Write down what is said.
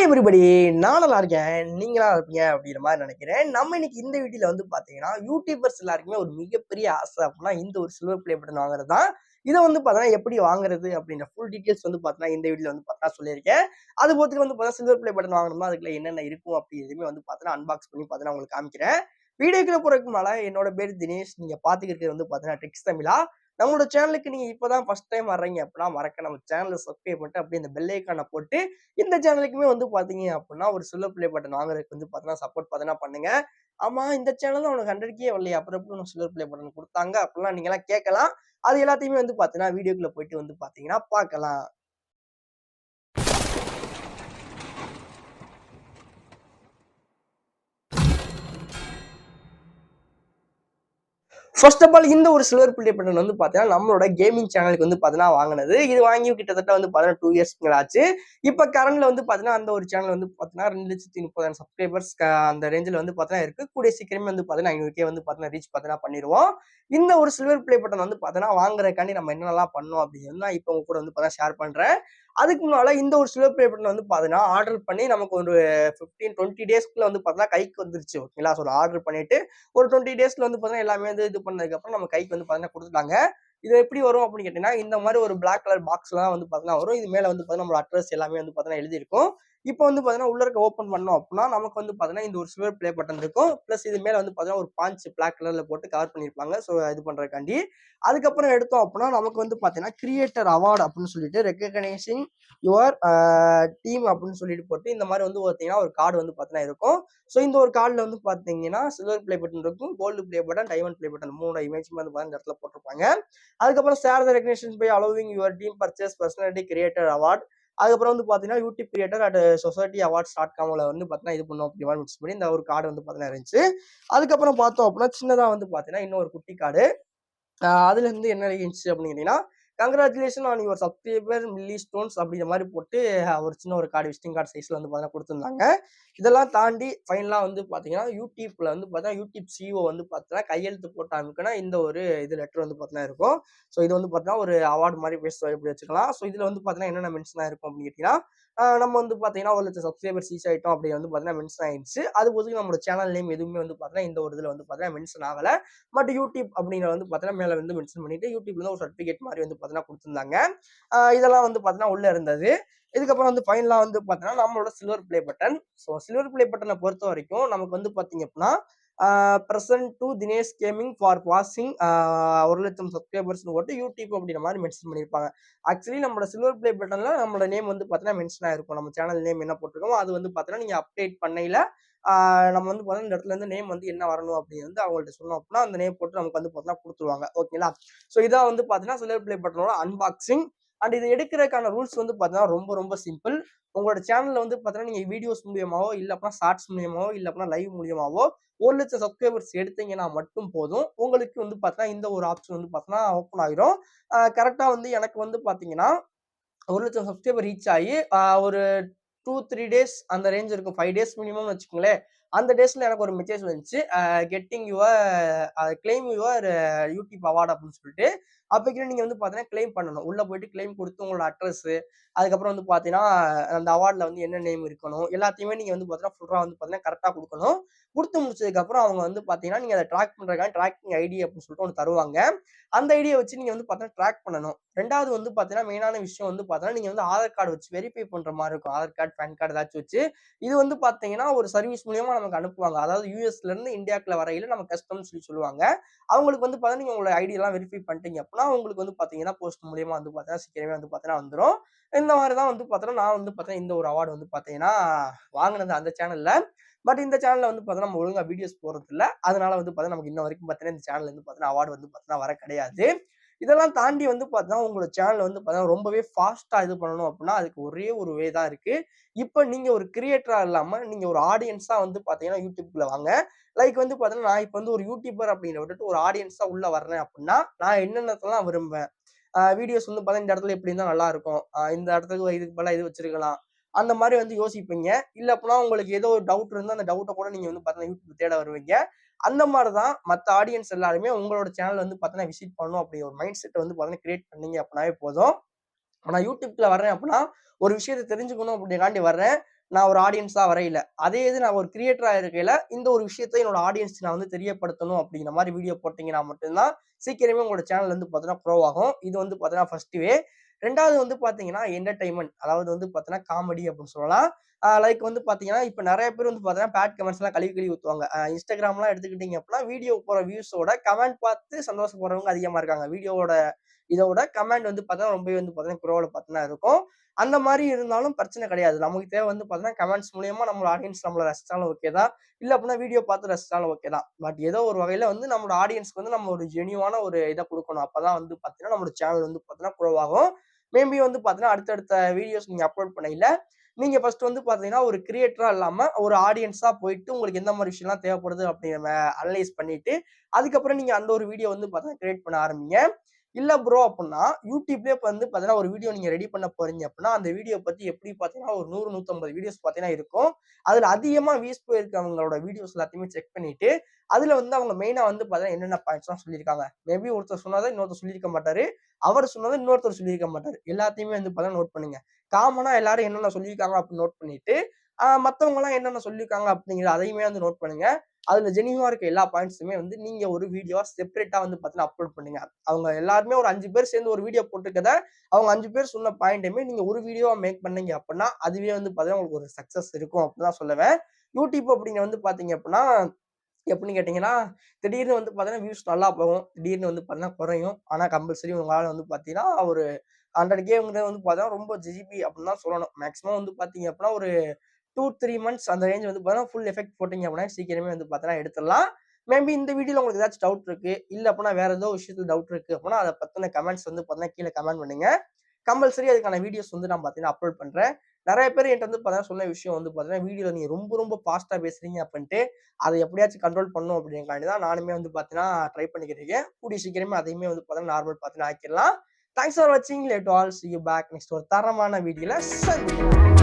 Hi everybody நான் நல்லா இருக்கேன். நீங்களா இருப்பீங்க அப்படிங்கிற மாதிரி நினைக்கிறேன். நம்ம இன்னைக்கு இந்த வீடியோல வந்து பாத்தீங்கன்னா யூடியூபர்ஸ் எல்லாருக்குமே ஒரு மிகப்பெரிய ஆசை அப்படின்னா இந்த ஒரு சில்வர் பிளே பட்டன் வாங்குறது தான் இதை வந்து பார்த்தீங்கன்னா எப்படி வாங்குறது அப்படின்ற ஃபுல் டீட்டெயில்ஸ் வந்து பார்த்தீங்கன்னா இந்த வீட்டில் வந்து பார்த்தா சொல்லியிருக்கேன். அது போகிறதுக்கு வந்து பார்த்தீங்கன்னா சில்வர் பிளே பட்டன் வாங்கணும்னா அதுக்குள்ள என்னென்ன இருக்கும் அப்படி எதுவுமே வந்து பார்த்தீங்கன்னா அன்பாக்ஸ் பண்ணி பார்த்தீங்கன்னா உங்களுக்கு காமிக்கிறேன். வீடியோக்குள்ள போறதுக்கு மேலே என்னோட பேர் தினேஷ். நீங்க பாத்துக்கிறது வந்து பார்த்தீங்கன்னா டெக்ஸ் தமிழா. நம்மளோட சேனலுக்கு நீங்க இப்பதான் ஃபர்ஸ்ட் டைம் வர்றீங்க அப்படின்னா மறக்க நம்ம சேனலை சப்ஸ்கிரைப் பண்ணிட்டு அப்படியே இந்த பெல் போட்டு இந்த சேனலுக்குமே வந்து பாத்தீங்க அப்படின்னா ஒரு சில்வர் பிளே பட்டன் வாங்குறதுக்கு வந்து பார்த்தீங்கன்னா சப்போர்ட் பார்த்தீங்கன்னா பண்ணுங்க. ஆமா இந்த சேனல் தான் உனக்கு ஹண்ட்ரட்கே வரலையே அப்புறம் எப்படி உனக்கு சில்வர் பிளே பட்டன் கொடுத்தாங்க அப்படிலாம் நீங்க எல்லாம் கேட்கலாம். அது எல்லாத்தையுமே வந்து பாத்தீங்கன்னா வீடியோக்குள்ள போயிட்டு வந்து பாத்தீங்கன்னா பார்க்கலாம். ஃபர்ஸ்ட் ஆஃப் ஆல் இந்த ஒரு சில்வர் பிளே பட்டன் வந்து பார்த்தீங்கன்னா நம்மளோட கேமிங் சேனலுக்கு வந்து பார்த்தீங்கன்னா வாங்கினது. இது வாங்கி கிட்டத்தட்ட வந்து பார்த்தீங்கன்னா டூ இயர்ஸ் ஆச்சு. இப்போ கரண்ட்ல வந்து பார்த்தீங்கன்னா அந்த ஒரு சேனல் வந்து பார்த்தீங்கன்னா ரெண்டு லட்சத்தி முப்பதாயிரம் சப்ஸ்கிரைபர்ஸ் அந்த ரேஞ்சில் வந்து பார்த்தீங்கன்னா இருக்கு. கூடிய சீக்கிரமே வந்து பார்த்தீங்கன்னா ஐநூறுக்கே வந்து பார்த்தீங்கன்னா ரீச் பார்த்தீங்கன்னா பண்ணிடுவோம். இந்த ஒரு சில்வர் பிளே பட்டன் வந்து பார்த்தீங்கன்னா வாங்குறதுக்காண்டி நம்ம என்னென்னலாம் பண்ணோம் அப்படின்னு நான் இப்போ உங்க கூட வந்து பார்த்தீங்கன்னா ஷேர் பண்ணுறேன் அதுக்கு முன்னால இந்த ஒரு சில்வர் பிளே பட்டன் வந்து பார்த்தீங்கன்னா ஆர்டர் பண்ணி நமக்கு ஒரு ஃபிஃப்டீன் டுவெண்ட்டி டேஸ்க்குள்ள வந்து பார்த்தீங்கன்னா கைக்கு வந்துருச்சு ஓகேங்களா ஸோ ஆர்டர் பண்ணிட்டு ஒரு டுவெண்ட்டி டேஸ்ல வந்து பார்த்தீங்கன்னா எல்லாமே வந்து இது பண்ணதுக்கப்புறம் நம்ம கைக்கு வந்து பார்த்தீங்கன்னா கொடுத்துட்டாங்க. இது எப்படி வரும் அப்படின்னு கேட்டீங்கன்னா இந்த மாதிரி ஒரு பிளாக் கலர் பாக்ஸ்லாம் வந்து பார்த்தீங்கன்னா வரும். இது மேலே வந்து பார்த்தீங்கன்னா நம்மளோட அட்ரஸ் எல்லாமே வந்து பார்த்தீங்கன்னா எழுதியிருக்கும். இப்போ வந்து பார்த்தீங்கன்னா உள்ள இருக்க ஓப்பன் பண்ணோம் அப்படின்னா நமக்கு வந்து பார்த்தீங்கன்னா இந்த ஒரு சில்வர் பிளே பட்டன் இருக்கும். ப்ளஸ் இது மேலே வந்து பார்த்தீங்கன்னா ஒரு பாஞ்சு பிளாக் கலரில் போட்டு கவர் பண்ணியிருப்பாங்க ஸோ இது பண்ணுறக்காண்டி அதுக்கப்புறம் எடுத்தோம் அப்படின்னா நமக்கு வந்து பார்த்தீங்கன்னா கிரியேட்டர் அவார்டு அப்படின்னு சொல்லிட்டு ரெக்கக்னைசிங் யுவர் டீம் அப்படின்னு சொல்லிட்டு போட்டு இந்த மாதிரி வந்து பார்த்தீங்கன்னா ஒரு கார்டு வந்து பார்த்தீங்கன்னா இருக்கும். ஸோ இந்த ஒரு கார்டில் வந்து பார்த்தீங்கன்னா சில்வர் பிளே பட்டன் இருக்கும் gold play button diamond play button மூணு இமேஜ் வந்து பார்த்தீங்கன்னா இடத்துல போட்டிருப்பாங்க. அதுக்கப்புறம் share the recognition by allowing your team purchase personality creator award அதுக்கப்புறம் வந்து பார்த்தீங்கன்னா YouTube creator at society awards dot காமில் வந்து பார்த்தீங்கன்னா இது பண்ணோம். அப்படி மிக்ஸ் பண்ணி இந்த ஒரு கார்டு வந்து பார்த்தீங்கன்னா இருந்துச்சு. அதுக்கப்புறம் பார்த்தோம் அப்படின்னா சின்னதாக வந்து பார்த்தீங்கன்னா இன்னொரு குட்டி கார்டு அதுலேருந்து என்ன இருந்துச்சு அப்படின்னு கேட்டிங்கன்னா congratulation on your subscriber milestones அப்படிங்கிற மாதிரி போட்டு ஒரு சின்ன ஒரு கார்டு விசிட்டிங் கார்டு சைஸ்ல வந்து பார்த்தீங்கன்னா கொடுத்துருந்தாங்க. இதெல்லாம் தாண்டி ஃபைனலாக வந்து பார்த்தீங்கன்னா யூடியூப்ல வந்து பார்த்தீங்கன்னா யூடியூப் சிஓ வந்து பார்த்தீங்கன்னா கையெழுத்து போட்டாங்கன்னா இந்த ஒரு இது லெட்டர் வந்து பார்த்தீங்கன்னா இருக்கும். ஸோ இது வந்து பார்த்தீங்கன்னா ஒரு அவார்டு மாதிரி பேச எப்படி வச்சுக்கலாம்? ஸோ இதில் வந்து பார்த்தீங்கன்னா என்னென்ன மென்ஷனாக இருக்கும் அப்படின்னு கேட்டிங்கன்னா நம்ம வந்து பார்த்தீங்கன்னா ஒரு லட்சம் சப்ஸ்கிரைபர் ரீச் ஆகிட்டோம் அப்படி வந்து பார்த்தீங்கன்னா மென்ஷன் ஆயிடுச்சு. அது போதுக்கு நம்மளோட சேனல் நேம் எதுவுமே வந்து பார்த்தீங்கன்னா இந்த ஒரு இதில் வந்து பார்த்தீங்கன்னா மென்ஷன் ஆகலை. பட் யூடியூப் அப்படிங்கிற வந்து பார்த்தீங்கன்னா மேலே வந்து மென்ஷன் பண்ணிட்டு யூடியூப்ல ஒரு சர்டிஃபிகேட் மாதிரி வந்து பார்த்தீங்கன்னா கொடுத்துருந்தாங்க. இதெல்லாம் வந்து பார்த்தீங்கன்னா உள்ள இருந்தது. இதுக்கப்புறம் வந்து ஃபைனலாக வந்து பார்த்தீங்கன்னா நம்மளோட silver play button so silver play பட்டனை பொறுத்த வரைக்கும் நமக்கு வந்து பார்த்தீங்க அப்படின்னா present to Dinesh gaming for passing ஒரு லட்சம் சப்ஸ்கிரைபர்ஸ் போட்டு யூடியூப் அப்படின்ற மாதிரி மென்ஷன் பண்ணியிருப்பாங்க ஆக்சுவலி நம்மளோட சில்வர் பிளே பட்டனில் நம்மளோட நேம் வந்து பார்த்தீங்கன்னா மென்ஷன் ஆயிருக்கும். நம்ம சேனல் நேம் என்ன போட்டிருக்கோமோ அது வந்து பார்த்தீங்கன்னா நீங்கள் அப்டேட் பண்ணையில் நம்ம வந்து பார்த்தீங்கன்னா இந்த இடத்துல இருந்து நேம் வந்து என்ன வரணும் அப்படின்னு வந்து அவங்கள்ட்ட சொன்னோம் அப்படின்னா அந்த நேம் போட்டு நமக்கு வந்து பார்த்தீங்கன்னா கொடுத்துருவாங்க. ஓகேங்களா ஸோ இதான் வந்து பார்த்தீங்கன்னா சில்வர் பிளே பட்டனோட அன்பாக்சிங் அண்ட் இது எடுக்கிறதுக்கான ரூல்ஸ் வந்து பார்த்தீங்கன்னா ரொம்ப ரொம்ப சிம்பிள் உங்களோட சேனலில் வந்து பார்த்தீங்கன்னா நீங்கள் வீடியோஸ் மூலியமாவோ இல்லை அப்படின்னா ஷார்ட்ஸ் மூலியமாவோ இல்லை அப்படின்னா லைவ் மூலியமாவோ ஒரு லட்சம் சப்ஸ்கிரைபர்ஸ் எடுத்தீங்கன்னா மட்டும் போதும். உங்களுக்கு வந்து பார்த்தீங்கன்னா இந்த ஒரு ஆப்ஷன் வந்து பார்த்தீங்கன்னா ஓப்பன் ஆகிரும் கரெக்டாக வந்து எனக்கு வந்து பார்த்தீங்கன்னா ஒரு லட்சம் சப்ஸ்கிரைபர் ரீச் ஆகி ஒரு டூ த்ரீ டேஸ் அந்த ரேஞ்ச் இருக்கும். ஃபைவ் டேஸ் மினிமம்னு வச்சுக்கோங்களேன். அந்த டேஸ்ல எனக்கு ஒரு மெசேஜ் வந்துச்சு. Getting your claim your YouTube award அப்படின்னு சொல்லிட்டு. அப்போக்கிட்ட நீங்கள் வந்து பார்த்தீங்கன்னா கிளைம் பண்ணணும். உள்ளே போயிட்டு கிளைம் கொடுத்து உங்களோட அட்ரஸ் அதுக்கப்புறம் வந்து பார்த்தீங்கன்னா அந்த அவார்டில் வந்து என்ன நேம் இருக்கணும் எல்லாத்தையுமே நீங்கள் வந்து பார்த்தீங்கன்னா ஃபுல்லாக வந்து பார்த்தீங்கன்னா கரெக்டாக கொடுக்கணும். கொடுத்து முடிச்சதுக்கப்புறம் அவங்க வந்து பார்த்தீங்கன்னா நீங்கள் அதை ட்ராக் பண்ணுறதுக்கான ட்ராக்கிங் ஐடி அப்படின்னு சொல்லிட்டு ஒன்று தருவாங்க. அந்த ஐடியை வச்சு நீங்கள் வந்து பார்த்தீங்கன்னா ட்ராக் பண்ணணும். ரெண்டாவது வந்து பார்த்தீங்கன்னா மெயினான விஷயம் வந்து பார்த்தீங்கன்னா நீங்கள் வந்து ஆதார் கார்டு வச்சு வெரிஃபை பண்ணுற மாதிரி இருக்கும். ஆதார் கார்டு பேன் கார்டு ஏதாச்சும் வச்சு. இது வந்து பார்த்தீங்கன்னா ஒரு சர்வீஸ் மூலியமாக நமக்கு அனுப்புவாங்க அதாவது யூஎஸ்லேருந்து இந்தியாக்குள்ள வரையில நம்ம கஸ்டம்ஸ் சொல்லி சொல்லுவாங்க அவங்களுக்கு வந்து பார்த்தீங்கன்னா நீங்கள் உங்களோட ஐடியெல்லாம் வெரிஃபை பண்ணிட்டீங்க அப்படின்னா அவங்களுக்கு வந்து பார்த்தீங்கன்னா போஸ்ட் மூலியமாக வந்து பார்த்தீங்கன்னா சீக்கிரமே வந்து பார்த்தீங்கன்னா வந்துடும் இந்த மாதிரி தான் வந்து பார்த்தீங்கன்னா நான் வந்து பார்த்தீங்கன்னா இந்த ஒரு அவார்டு வந்து பார்த்தீங்கன்னா வாங்கினது அந்த சேனலில் பட் இந்த சேனலில் வந்து பார்த்தீங்கன்னா நம்ம வீடியோஸ் போறது இல்லை அதனால வந்து பார்த்தீங்கன்னா நமக்கு இன்ன வரைக்கும் பார்த்தீங்கன்னா இந்த சேனல்ல வந்து பார்த்தீங்கன்னா அவார்டு வந்து பார்த்தீங்கன்னா வர கிடையாது இதெல்லாம் தாண்டி வந்து பார்த்தீங்கன்னா உங்களோட சேனல் வந்து பார்த்தீங்கன்னா ரொம்பவே ஃபாஸ்ட்டாக இது பண்ணணும் அப்படின்னா அதுக்கு ஒரே ஒரு வே தான் இருக்கு. இப்போ நீங்கள் ஒரு கிரியேட்டராக இல்லாமல் நீங்கள் ஒரு ஆடியன்ஸாக வந்து பார்த்தீங்கன்னா யூடியூப்ல வாங்க. லைக் வந்து பார்த்தீங்கன்னா நான் இப்போ வந்து ஒரு யூடியூபர் அப்படின்னு விட்டுட்டு ஒரு ஆடியன்ஸாக உள்ளே வர்றேன் அப்படின்னா நான் என்னென்னலாம் விரும்புவேன்? வீடியோஸ் வந்து பார்த்தா இந்த இடத்துல எப்படி இருந்தால் நல்லா இருக்கும்? இந்த இடத்துக்கு இதுக்கு பதிலாக இது வச்சிருக்கலாம். அந்த மாதிரி வந்து யோசிப்பீங்க. இல்லை அப்படின்னா உங்களுக்கு ஏதோ ஒரு டவுட் இருந்தால் அந்த டவுட்டை கூட நீங்கள் வந்து பார்த்தீங்கன்னா யூடியூப் தேட வருவீங்க. அந்த மாதிரி தான் மற்ற ஆடியன்ஸ் எல்லாருமே உங்களோட சேனல் வந்து பார்த்தீங்கன்னா விசிட் பண்ணணும் அப்படி ஒரு மைண்ட் செட்டை வந்து பார்த்தீங்கன்னா கிரியேட் பண்ணீங்க அப்படின்னாவே போதும். நான் யூடியூப்ல வர்றேன் அப்படின்னா ஒரு விஷயத்தை தெரிஞ்சுக்கணும் அப்படிங்காண்டி வர்றேன். நான் ஒரு ஆடியன்ஸா வரையில. அதே இது நான் ஒரு கிரியேட்டரா இருக்கையில இந்த ஒரு விஷயத்த என்னோட ஆடியன்ஸ் நான் வந்து தெரியப்படுத்தணும் அப்படிங்கிற மாதிரி வீடியோ போட்டீங்கன்னா மட்டும்தான் சீக்கிரமே உங்களோட சேனல் வந்து பார்த்தீங்கன்னா ப்ரோ ஆகும். இது வந்து பார்த்தீங்கன்னா ஃபர்ஸ்ட் வே. ரெண்டாவது வந்து பார்த்தீங்கன்னா என்டர்டைன்மெண்ட் அதாவது வந்து பார்த்தீங்கன்னா காமெடி அப்படின்னு சொல்லலாம். லைக் வந்து பார்த்தீங்கன்னா இப்போ நிறைய பேர் வந்து பார்த்தீங்கன்னா பேட் கமெண்ட்ஸ்லாம் கழுவி கழுவி ஊற்றுவாங்க இன்ஸ்டாகிராம்லாம் எடுத்துக்கிட்டீங்க அப்படின்னா வீடியோ போகிற வியூஸோட கமெண்ட் பார்த்து சந்தோஷப்படுறவங்க அதிகமாக இருக்காங்க. வீடியோவோட இதோட கமெண்ட் வந்து பார்த்தீங்கன்னா ரொம்பவே வந்து பார்த்தீங்கன்னா குரோவில் பார்த்தீங்கன்னா இருக்கும். அந்த மாதிரி இருந்தாலும் பிரச்சனை கிடையாது. நமக்கு தேவை வந்து பார்த்தீங்கன்னா கமெண்ட்ஸ் மூலியமா நம்மளோட ஆடியன்ஸ் நம்மள ரசிச்சாலும் ஓகே தான். இல்லை அப்படின்னா வீடியோ பார்த்து ரசிச்சாலும் ஓகே தான். பட் ஏதோ ஒரு வகையில் வந்து நம்மளோட ஆடியன்ஸ்க்கு வந்து நம்ம ஒரு ஜெனியூவான ஒரு இதை கொடுக்கணும். அப்போ தான் வந்து பார்த்தீங்கன்னா நம்மளோட சேனல் வந்து பார்த்தீங்கன்னா குரோவாகும் மேபி வந்து பார்த்தீங்கன்னா அடுத்தடுத்த வீடியோஸ் நீங்கள் அப்லோட் பண்ணையில நீங்க ஃபர்ஸ்ட் வந்து பாத்தீங்கன்னா ஒரு கிரியேட்டரா இல்லாம ஒரு ஆடியன்ஸா போயிட்டு உங்களுக்கு எந்த மாதிரி விஷயம்லாம் தேவைப்படுது அப்படின்னு அனலைஸ் பண்ணிட்டு அதுக்கப்புறம் நீங்க அந்த ஒரு வீடியோ வந்து பார்த்தீங்கன்னா கிரியேட் பண்ண ஆரம்பிங்க. இல்லை ப்ரோ அப்படின்னா யூடியூப்லேயே இப்போ வந்து பார்த்தீங்கன்னா ஒரு வீடியோ நீங்கள் ரெடி பண்ண போறீங்க அப்படின்னா அந்த வீடியோ பற்றி எப்படி பார்த்தீங்கன்னா ஒரு நூறு நூற்றம்பது வீடியோஸ் பார்த்தீங்கன்னா இருக்கும். அதில் அதிகமாக வீஸ் போயிருக்கவங்களோட வீடியோஸ் எல்லாத்தையுமே செக் பண்ணிட்டு அதில் வந்து அவங்க மெயினாக வந்து பார்த்தீங்கன்னா என்னென்ன பாயிண்ட்ஸ்லாம் சொல்லியிருக்காங்க. மேபி ஒருத்தர் சொன்னதை இன்னொருத்தர் சொல்லியிருக்க மாட்டாரு. அவர் சொன்னதை இன்னொருத்தர் சொல்லியிருக்க மாட்டார். எல்லாத்தையுமே வந்து பார்த்தீங்கன்னா நோட் பண்ணுங்க. காமனாக எல்லாரும் என்னென்ன சொல்லியிருக்காங்க அப்படின்னு நோட் பண்ணிட்டு மற்றவங்களாம் என்னென்ன சொல்லியிருக்காங்க அப்படிங்கிற அதையுமே வந்து நோட் பண்ணுங்க. அதுல ஜெனியூவா இருக்க எல்லா பாயிண்ட்ஸுமே வந்து நீங்க ஒரு வீடியோ செப்பரேட்டா வந்து பாத்தீங்கன்னா அப்லோட் பண்ணுங்க. அவங்க எல்லாருமே ஒரு அஞ்சு பேர் சேர்ந்து ஒரு வீடியோ போட்டுருக்கத அவங்க அஞ்சு பேர் சொன்ன பாயிண்ட்டுமே நீங்க ஒரு வீடியோவா மேக் பண்ணீங்க அப்படின்னா அதுவே வந்து பாத்தீங்கன்னா உங்களுக்கு ஒரு சக்சஸ் இருக்கும் அப்படின்னு தான் சொல்லுவேன். யூடியூப் அப்படிங்க வந்து பாத்தீங்க அப்படின்னா எப்படின்னு கேட்டீங்கன்னா திடீர்னு வந்து பார்த்தீங்கன்னா வியூஸ் நல்லா போகும். திடீர்னு வந்து பார்த்தீங்கன்னா குறையும். ஆனால் கம்பல்சரி உங்களால் வந்து பார்த்தீங்கன்னா ஒரு ஹண்ட்ரட் கேங்கிறது வந்து பார்த்தீங்கன்னா ரொம்ப ஜிபி அப்படின்னு தான் சொல்லணும். மேக்ஸிமம் வந்து பார்த்தீங்க அப்படின்னா ஒரு டூ த்ரீ மந்த்ஸ் அந்த ரேஞ்ச் வந்து பார்த்தீங்கன்னா ஃபுல் எஃபெக்ட் போட்டிங்க அப்படின்னா சீக்கிரமே வந்து பார்த்தீங்கன்னா எடுத்துடலாம். மேபி இந்த வீடியோவில் உங்களுக்கு ஏதாச்சும் டவுட் இருக்குது இல்லை அப்படின்னா வேறு ஏதோ விஷயத்துல டவுட் இருக்குது அப்படின்னா அதை பற்றின கமெண்ட்ஸ் வந்து பார்த்தீங்கன்னா கீழே கமெண்ட் பண்ணுங்க. கம்பல்சரி அதுக்கான வீடியோஸ் வந்து நான் பார்த்தீங்கன்னா அப்லோட் பண்ணுறேன் நிறைய பேர் என்கிட்ட வந்து பார்த்தீங்கன்னா சொன்ன விஷயம் வந்து பார்த்தீங்கன்னா வீடியோவில் நீங்கள் ரொம்ப ரொம்ப ஃபாஸ்ட்டாக பேசுகிறீங்க அப்படின்ட்டு அதை எப்படியாச்சும் கண்ட்ரோல் பண்ணும் அப்படிங்காண்டி தான் நானுமே வந்து பார்த்தீங்கன்னா ட்ரை பண்ணிக்கிட்டு இருக்கேன். கூடிய சீக்கிரமே அதையுமே வந்து பார்த்தீங்கன்னா நார்மல் பார்த்தீங்கன்னா ஆக்கிடலாம். தேங்க்ஸ் ஃபார் வாட்சிங் let all see you back next ஒரு தரமான வீடியோவில் சந்திக்கலாம்.